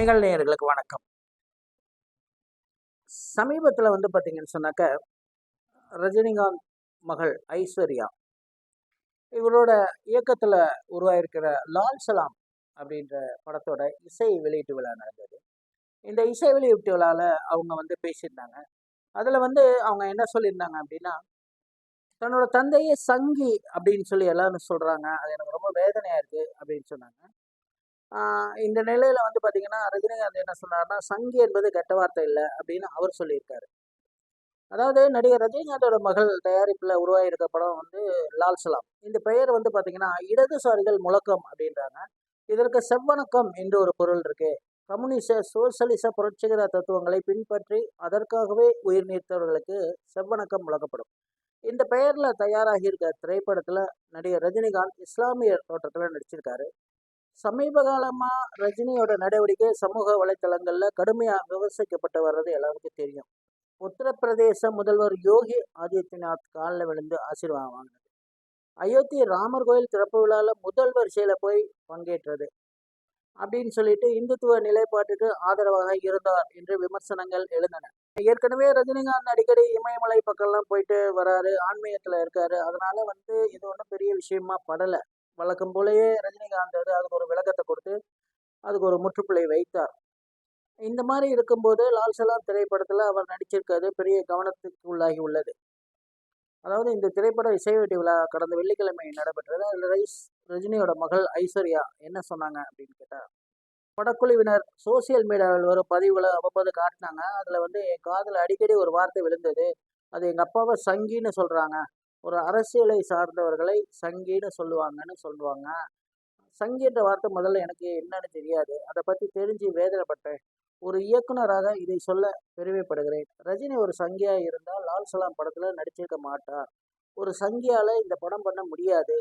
நிகழ்நேயர்களுக்கு வணக்கம். சமீபத்தில் வந்து பார்த்தீங்கன்னு சொன்னாக்க ரஜினிகாந்த் மகள் ஐஸ்வர்யா இவரோட இயக்கத்தில் உருவாயிருக்கிற லால் சலாம் அப்படின்ற படத்தோட இசை வெளியீட்டு விழா நடந்தது. இந்த இசை வெளியீட்டு விழாவில் அவங்க வந்து பேசியிருந்தாங்க. அதில் வந்து அவங்க என்ன சொல்லியிருந்தாங்க அப்படின்னா தன்னோட தந்தையே சங்கி அப்படின்னு சொல்லி எல்லாரும் சொல்கிறாங்க அது எனக்கு ரொம்ப வேதனையாக இருக்குது அப்படின்னு சொன்னாங்க. இந்த நிலையில வந்து பாத்தீங்கன்னா ரஜினிகாந்த் என்ன சொன்னார்னா சங்கி என்பது கெட்ட வார்த்தை இல்லை அப்படின்னு அவர் சொல்லியிருக்காரு. அதாவது நடிகர் ரஜினிகாந்தோட மகள் தயாரிப்புல உருவாகியிருக்க படம் வந்து லால் சலாம். இந்த பெயர் வந்து பாத்தீங்கன்னா இடதுசாரிகள் முழக்கம் அப்படின்றாங்க. இதற்கு செவ்வணக்கம் என்று ஒரு பொருள் இருக்கு. கம்யூனிச சோசலிச புரட்சிகர தத்துவங்களை பின்பற்றி அதற்காகவே உயிர் நீத்தவர்களுக்கு செவ்வணக்கம் முழக்கப்படும். இந்த பெயர்ல தயாராகி இருக்க திரைப்படத்துல நடிகர் ரஜினிகாந்த் இஸ்லாமிய தோற்றத்தில் நடிச்சிருக்காரு. சமீப காலமாக ரஜினியோட நடவடிக்கை சமூக வலைத்தளங்கள்ல கடுமையா விமர்சிக்கப்பட்டு வர்றது எல்லாருக்கும் தெரியும். உத்தரப்பிரதேச முதல்வர் யோகி ஆதித்யநாத் காலில் விழுந்து ஆசீர்வாதம் வாங்கினது அயோத்தி ராமர் கோயில் திறப்பு விழால முதல் வரிசையில போய் பங்கேற்றது அப்படின்னு சொல்லிட்டு இந்துத்துவ நிலைப்பாட்டுக்கு ஆதரவாக இருந்தார் என்று விமர்சனங்கள் எழுந்தன. ஏற்கனவே ரஜினிகாந்த் அடிக்கடி இமயமலை பக்கம்லாம் போயிட்டு வராரு ஆன்மீகத்துல இருக்காரு. அதனால வந்து இது ஒன்றும் பெரிய விஷயமா படல. வழக்கம் போலயே ரஜினிகாந்த் வந்து அதுக்கு ஒரு விளக்கத்தை கொடுத்து அதுக்கு ஒரு முற்றுப்புள்ளை வைத்தார். இந்த மாதிரி இருக்கும்போது லால் சலாம் திரைப்படத்தில் அவர் நடிச்சிருக்கிறது பெரிய கவனத்துக்கு உள்ளாகி உள்ளது. அதாவது இந்த திரைப்பட இசை வெட்டி விழா கடந்த வெள்ளிக்கிழமை நடைபெற்றது. அதில் ரைஸ் ரஜினியோட மகள் ஐஸ்வர்யா என்ன சொன்னாங்க அப்படின்னு கேட்டால் படக்குழுவினர் சோசியல் மீடியாவில் வரும் பதிவுகளை அவ்வப்போது காட்டினாங்க. அதில் வந்து என் காதில் அடிக்கடி ஒரு வார்த்தை விழுந்தது. அது எங்கள் அப்பாவை சங்கின்னு சொல்கிறாங்க ஒரு அரசியலை சார்ந்தவர்களை சங்கின்னு சொல்லுவாங்கன்னு சொல்லுவாங்க சங்கின்ற வார்த்தை முதல்ல எனக்கு என்னன்னு தெரியாது. அதை பற்றி தெரிஞ்சு வேதனைப்பட்டேன் ஒரு இயக்குனராக இதை சொல்ல பெருமைப்படுகிறேன். ரஜினி ஒரு சங்கியா இருந்தால் லால் சலாம் படத்தில் நடிச்சிருக்க மாட்டார். ஒரு சங்கியால் இந்த படம் பண்ண முடியாது.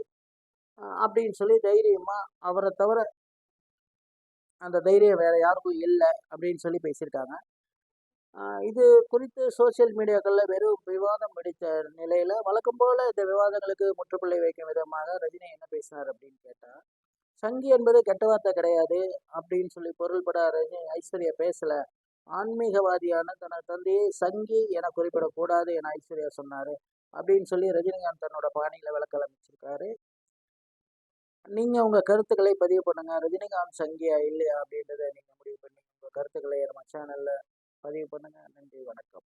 அப்படின்னு சொல்லி தைரியமாக அவரை தவிர அந்த தைரியம் வேறு யாருக்கும் இல்லை அப்படின்னு சொல்லி பேசியிருக்காங்க. இது குறித்து சோசியல் மீடியாக்களில் வெறும் விவாதம் வெடித்த நிலையில் வழக்கம் போல் இந்த விவாதங்களுக்கு முற்றுப்புள்ளி வைக்கும் விதமாக ரஜினி என்ன பேசினார் அப்படின்னு கேட்டால் சங்கி என்பது கெட்ட வார்த்தை கிடையாது அப்படின்னு சொல்லி பொருள்பட ரஜினி ஐஸ்வர்யா பேசலை. ஆன்மீகவாதியான தனது தந்தையை சங்கி என குறிப்பிடக்கூடாது என ஐஸ்வர்யா சொன்னார் அப்படின்னு சொல்லி ரஜினிகாந்த் தன்னோட பாணியில் விளக்க ஆரம்பிச்சிருக்காரு நீங்கள் உங்கள் கருத்துக்களை பதிவு பண்ணுங்க. ரஜினிகாந்த் சங்கியா இல்லையா அப்படின்றத நீங்கள் முடிவு பண்ணி உங்கள் கருத்துக்களை நம்ம சேனலில் பதிவு பண்ணுங்க. நன்றி வணக்கம்.